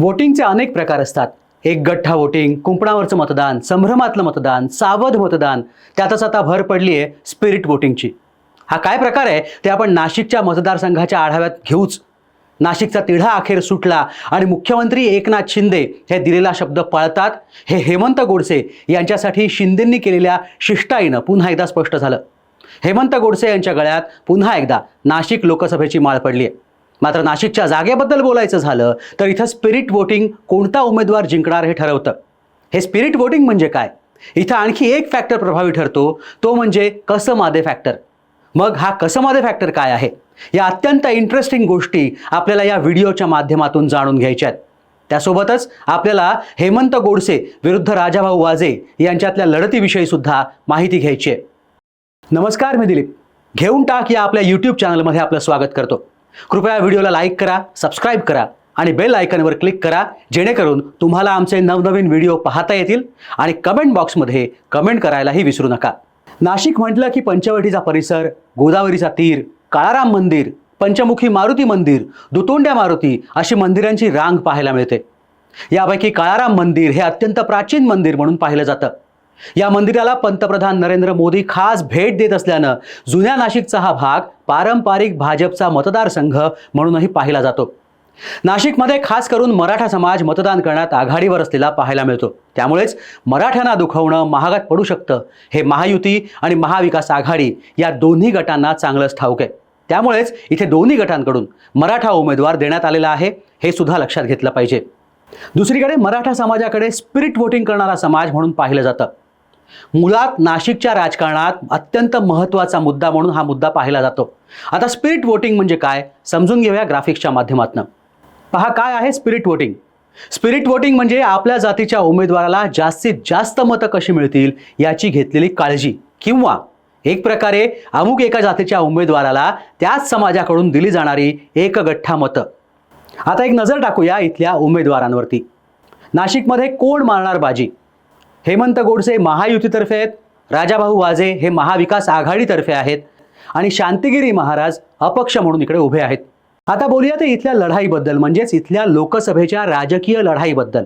वोटिंगचे अनेक प्रकार असतात. एक गठ्ठा वोटिंग कुंपणावरचं मतदान संभ्रमातलं मतदान सावध मतदान त्यातच आता भर पडली आहे स्पिरिट वोटिंगची. हा काय प्रकार आहे? ते आपण नाशिकच्या मतदारसंघाच्या आढाव्यात घेऊच. नाशिकचा तिढा अखेर सुटला आणि मुख्यमंत्री एकनाथ शिंदे हे दिलेला शब्द पाळतात. हे हेमंत गोडसे यांच्यासाठी शिंदेंनी केलेल्या शिष्टाईनं पुन्हा एकदा स्पष्ट झालं. हेमंत गोडसे यांच्या गळ्यात पुन्हा एकदा नाशिक लोकसभेची माळ पडली आहे. मात्र नाशिकच्या जागेबद्दल बोलायचं झालं तर इथं स्पिरिट वोटिंग कोणता उमेदवार जिंकणार हे ठरवतं. हे स्पिरिट वोटिंग म्हणजे काय? इथं आणखी एक फॅक्टर प्रभावी ठरतो तो म्हणजे कसमादे फॅक्टर मग हा कसमादे फॅक्टर काय आहे? या अत्यंत इंटरेस्टिंग गोष्टी आपल्याला या व्हिडिओच्या माध्यमातून जाणून घ्यायच्या आहेत. त्यासोबतच आपल्याला हेमंत गोडसे विरुद्ध राजाभाऊ वाजे यांच्यातल्या लढतीविषयी सुद्धा माहिती घ्यायची आहे. नमस्कार मी दिलीप. घेऊन टाक या आपल्या यूट्यूब चॅनलमध्ये आपलं स्वागत करतो. कृपया व्हिडिओला लाईक करा सबस्क्राईब करा आणि बेल आयकनवर क्लिक करा जेणेकरून तुम्हाला आमचे नवनवीन व्हिडिओ पाहता येतील आणि कमेंट बॉक्समध्ये कमेंट करायलाही विसरू नका. नाशिक म्हटलं की पंचवटीचा परिसर गोदावरीचा तीर काळाराम मंदिर पंचमुखी मारुती मंदिर दुतोंड्या मारुती अशी मंदिरांची रांग पाहायला मिळते. यापैकी काळाराम मंदिर हे अत्यंत प्राचीन मंदिर म्हणून पाहिलं जातं. या मंदिराला पंतप्रधान नरेंद्र मोदी खास भेट देत असल्यानं जुन्या नाशिकचा हा भाग पारंपरिक भाजपचा मतदारसंघ म्हणूनही पाहिला जातो. नाशिकमध्ये खास करून मराठा समाज मतदान करण्यात आघाडीवर असलेला पाहायला मिळतो. त्यामुळेच मराठ्यांना दुखवणं महागात पडू शकतं हे महायुती आणि महाविकास आघाडी या दोन्ही गटांना चांगलंच ठाऊक आहे. त्यामुळेच इथे दोन्ही गटांकडून मराठा उमेदवार देण्यात आलेला आहे हे सुद्धा लक्षात घेतलं पाहिजे. दुसरीकडे मराठा समाजाकडे स्पिरिट वोटिंग करणारा समाज म्हणून पाहिलं जातं. मुळात नाशिकच्या राजकारणात अत्यंत महत्त्वाचा मुद्दा म्हणून हा मुद्दा पाहिला जातो. आता स्पिरिट वोटिंग म्हणजे काय? समजून घेऊया ग्राफिक्सच्या माध्यमातून. पहा काय आहे स्पिरिट वोटिंग स्पिरिट वोटिंग म्हणजे आपल्या जातीच्या उमेदवाराला जास्तीत जास्त मतं कशी मिळतील याची घेतलेली काळजी किंवा एक प्रकारे अमुक एका जातीच्या उमेदवाराला त्याच समाजाकडून दिली जाणारी एक गठ्ठा मतं. आता एक नजर टाकूया इथल्या उमेदवारांवरती. नाशिकमध्ये कोण मारणार बाजी? हेमंत गोडसे महायुतीतर्फे आहेत. राजाभाऊ वाजे हे महाविकास आघाडीतर्फे आहेत. आणि शांतिगिरी महाराज अपक्ष म्हणून इकडे उभे आहेत. आता बोलूया ते इथल्या लढाईबद्दल म्हणजेच इथल्या लोकसभेच्या राजकीय लढाईबद्दल.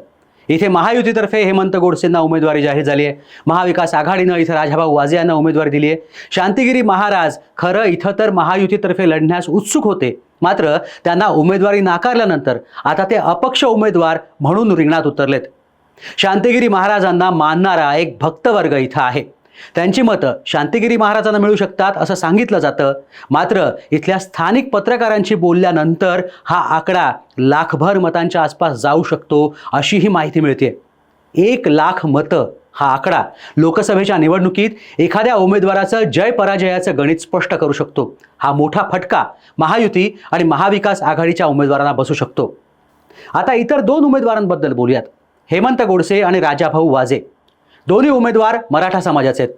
इथे महायुतीतर्फे हेमंत गोडसेंना उमेदवारी जाहीर झाली आहे. महाविकास आघाडीनं इथं राजाभाऊ वाजे यांना उमेदवारी दिली आहे. शांतिगिरी महाराज खरं इथं तर महायुतीतर्फे लढण्यास उत्सुक होते. मात्र त्यांना उमेदवारी नाकारल्यानंतर आता ते अपक्ष उमेदवार म्हणून रिंगणात उतरलेत. शांतिगिरी महाराजांना मानणारा एक भक्तवर्ग इथं आहे. त्यांची मतं शांतिगिरी महाराजांना मिळू शकतात असं सांगितलं जातं. मात्र इथल्या स्थानिक पत्रकारांशी बोलल्यानंतर हा आकडा लाखभर मतांच्या आसपास जाऊ शकतो अशीही माहिती मिळते. एक लाख मतं हा आकडा लोकसभेच्या निवडणुकीत एखाद्या उमेदवाराचं जय पराजयाचं गणित स्पष्ट करू शकतो. हा मोठा फटका महायुती आणि महाविकास आघाडीच्या उमेदवारांना बसू शकतो. आता इतर दोन उमेदवारांबद्दल बोलूयात. हेमंत गोडसे आणि राजाभाऊ वाजे. दोन्ही उमेदवार मराठा समाजाचे आहेत.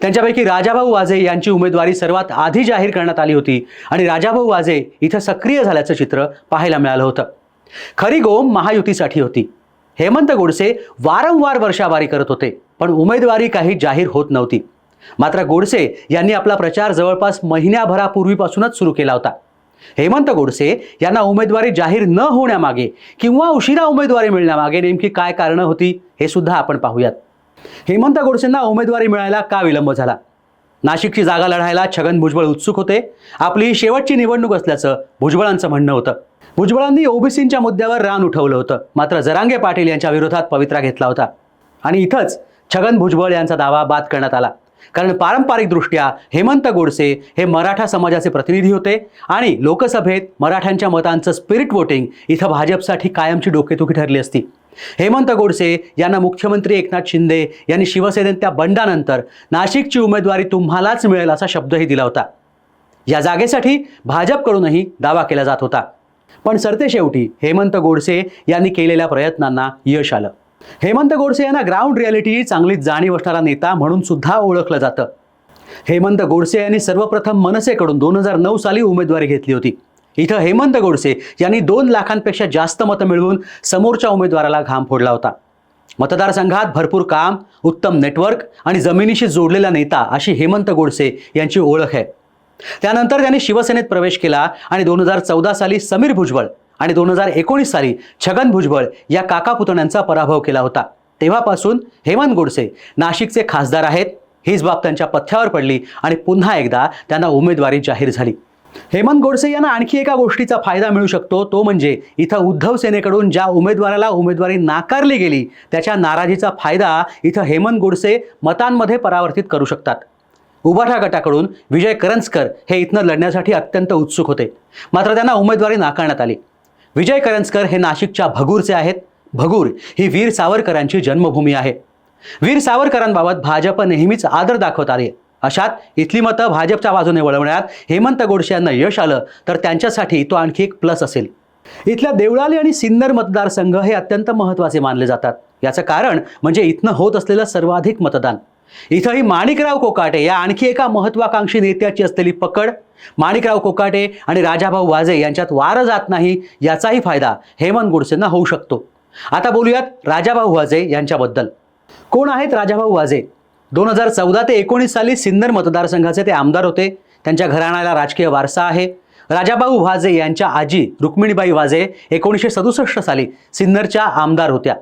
त्यांच्यापैकी राजाभाऊ वाजे यांची उमेदवारी सर्वात आधी जाहीर करण्यात आली होती आणि राजाभाऊ वाजे इथं सक्रिय झाल्याचं चित्र पाहायला मिळालं होतं. खरी गोम महायुतीसाठी होती. हेमंत गोडसे वारंवार वर्षावारी करत होते पण उमेदवारी काही जाहीर होत नव्हती. मात्र गोडसे यांनी आपला प्रचार जवळपास महिन्याभरापूर्वीपासूनच सुरू केला होता. हेमंत गोडसे यांना उमेदवारी जाहीर न होण्यामागे किंवा उशिरा उमेदवारी मिळण्यामागे नेमकी काय कारणं होती हे सुद्धा आपण पाहूयात. हेमंत गोडसेंना उमेदवारी मिळायला का विलंब झाला? नाशिकची जागा लढायला छगन भुजबळ उत्सुक होते. आपली ही शेवटची निवडणूक असल्याचं भुजबळांचं म्हणणं होतं. भुजबळांनी ओबीसींच्या मुद्द्यावर रान उठवलं होतं. मात्र जरांगे पाटील यांच्या विरोधात पवित्रा घेतला होता. आणि इथंच छगन भुजबळ यांचा दावा बाद करण्यात आला. कारण पारंपरिकदृष्ट्या हेमंत गोडसे हे मराठा समाजाचे प्रतिनिधी होते आणि लोकसभेत मराठ्यांच्या मतांचं स्पिरिट वोटिंग इथं भाजपसाठी कायमची डोकेदुखी ठरली असती. हेमंत गोडसे यांना मुख्यमंत्री एकनाथ शिंदे यांनी शिवसेनेत त्या बंडानंतर नाशिकची उमेदवारी तुम्हालाच मिळेल असा शब्दही दिला होता. या जागेसाठी भाजपकडूनही दावा केला जात होता. पण सरतेशेवटी हेमंत गोडसे यांनी केलेल्या प्रयत्नांना यश आलं. हेमंत गोडसे यांना ग्राउंड रियालिटी चांगली जाणीव असणारा नेता म्हणून सुद्धा ओळखलं जातं. हेमंत गोडसे यांनी सर्वप्रथम मनसेकडून दोन हजार नऊ साली उमेदवारी घेतली होती. इथं हेमंत गोडसे यांनी दोन लाखांपेक्षा जास्त मतं मिळवून समोरच्या उमेदवाराला घाम फोडला होता. मतदारसंघात भरपूर काम उत्तम नेटवर्क आणि जमिनीशी जोडलेला नेता अशी हेमंत गोडसे यांची ओळख आहे. त्यानंतर त्यांनी शिवसेनेत प्रवेश केला आणि दोन हजार चौदा साली समीर भुजबळ आणि दोन हजार एकोणीस साली छगन भुजबळ या काका पुतण्यांचा पराभव केला होता. तेव्हापासून हेमंत गोडसे नाशिकचे खासदार आहेत. हीच बाब त्यांच्या पथ्यावर पडली आणि पुन्हा एकदा त्यांना उमेदवारी जाहीर झाली. हेमंत गोडसे यांना आणखी एका गोष्टीचा फायदा मिळू शकतो. तो म्हणजे इथं उद्धव सेनेकडून ज्या उमेदवाराला उमेदवारी नाकारली गेली त्याच्या नाराजीचा फायदा इथं हेमंत गोडसे मतांमध्ये परावर्तित करू शकतात. उभाठा गटाकडून विजय करंजकर हे इथनं लढण्यासाठी अत्यंत उत्सुक होते. मात्र त्यांना उमेदवारी नाकारण्यात आली. विजय करंजकर हे नाशिकच्या भगूरचे आहेत. भगूर ही वीर सावरकरांची जन्मभूमी आहे. वीर सावरकरांबाबत भाजप नेहमीच आदर दाखवत आले. अशात इथली मतं भाजपच्या बाजूने वळवण्यात हेमंत गोडसे यांना यश आलं तर त्यांच्यासाठी तो आणखी एक प्लस असेल. इथल्या देवळाली आणि सिन्नर मतदारसंघ हे अत्यंत महत्त्वाचे मानले जातात. याचं कारण म्हणजे इथनं होत असलेलं सर्वाधिक मतदान. इथंही माणिकराव कोकाटे या आणखी एका महत्वाकांक्षी नेत्याची असलेली पकड. माणिकराव कोकाटे आणि राजाभाऊ वाजे यांच्यात वारं जात नाही याचाही फायदा हेमंत गोडसेंना होऊ शकतो. आता बोलूयात राजाभाऊ वाजे यांच्याबद्दल. कोण आहेत राजाभाऊ वाजे? दोन हजार चौदा ते एकोणीस साली सिन्नर मतदारसंघाचे ते आमदार होते. त्यांच्या घराण्याला राजकीय वारसा आहे. राजाभाऊ वाजे यांच्या आजी रुक्मिणीबाई वाजे एकोणीसशे सदुसष्ट साली सिन्नरच्या आमदार होत्या.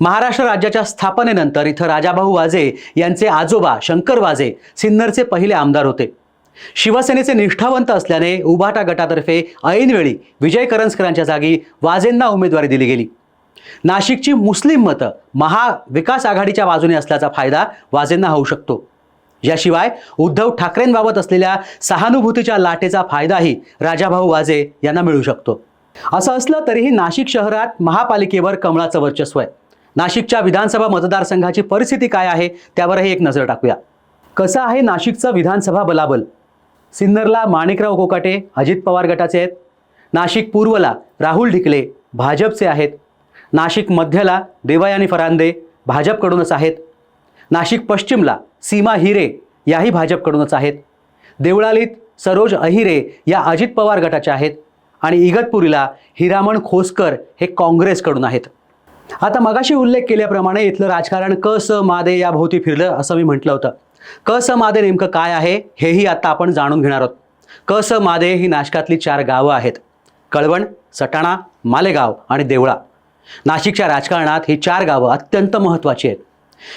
महाराष्ट्र राज्याच्या स्थापनेनंतर इथं राजाभाऊ वाजे यांचे आजोबा शंकर वाजे सिन्नरचे पहिले आमदार होते. शिवसेनेचे निष्ठावंत असल्याने उभाटा गटातर्फे ऐनवेळी विजय करंजकरांच्या जागी वाजेंना उमेदवारी दिली गेली. नाशिकची मुस्लिम मतं महाविकास आघाडीच्या बाजूने असल्याचा फायदा वाजेंना होऊ शकतो. याशिवाय उद्धव ठाकरेंबाबत असलेल्या सहानुभूतीच्या लाटेचा फायदाही राजाभाऊ वाजे यांना मिळू शकतो. असं असलं तरीही नाशिक शहरात महापालिकेवर कमळाचं वर्चस्व आहे. नाशिकच्या विधानसभा मतदारसंघाची परिस्थिती काय आहे त्यावरही एक नजर टाकूया. कसं आहे नाशिकचं विधानसभा बलाबल? सिन्नरला माणिकराव कोकाटे अजित पवार गटाचे आहेत. नाशिक पूर्वला राहुल ढिकले भाजपचे आहेत. नाशिक मध्यला देवयानी फरांदे भाजपकडूनच आहेत. नाशिक पश्चिमला सीमा हिरे याही भाजपकडूनच आहेत. देवळालीत सरोज अहिरे या अजित पवार गटाच्या आहेत. आणि इगतपुरीला हिरामण खोसकर हे काँग्रेसकडून आहेत. आता मगाशी उल्लेख केल्याप्रमाणे इथलं राजकारण क स मादे याभोवती फिरलं असं मी म्हटलं होतं. क स मादे नेमकं काय आहे हेही आता आपण जाणून घेणार आहोत. क स मादे ही नाशकातली चार गावं आहेत. कळवण सटाणा मालेगाव आणि देवळा. नाशिकच्या राजकारणात ही चार गावं अत्यंत महत्त्वाची आहेत.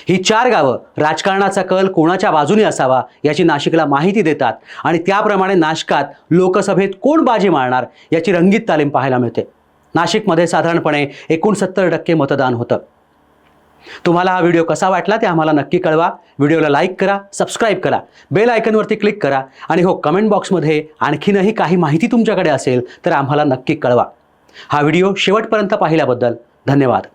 ही चार गावं राजकारणाचा कल कोणाच्या बाजूने असावा याची नाशिकला माहिती देतात आणि त्याप्रमाणे नाशिकात लोकसभेत कोण बाजी मारणार याची रंगीत तालीम पाहायला मिळते. नाशिकमध्ये साधारणपणे एकोणसत्तर टक्के मतदान होतं. तुम्हाला हा व्हिडिओ कसा वाटला ते आम्हाला नक्की कळवा. व्हिडिओला लाईक करा सबस्क्राईब करा बेल आयकनवरती क्लिक करा आणि हो कमेंट बॉक्समध्ये आणखीनही काही माहिती तुमच्याकडे असेल तर आम्हाला नक्की कळवा. हा व्हिडिओ शेवटपर्यंत पाहिल्याबद्दल धन्यवाद.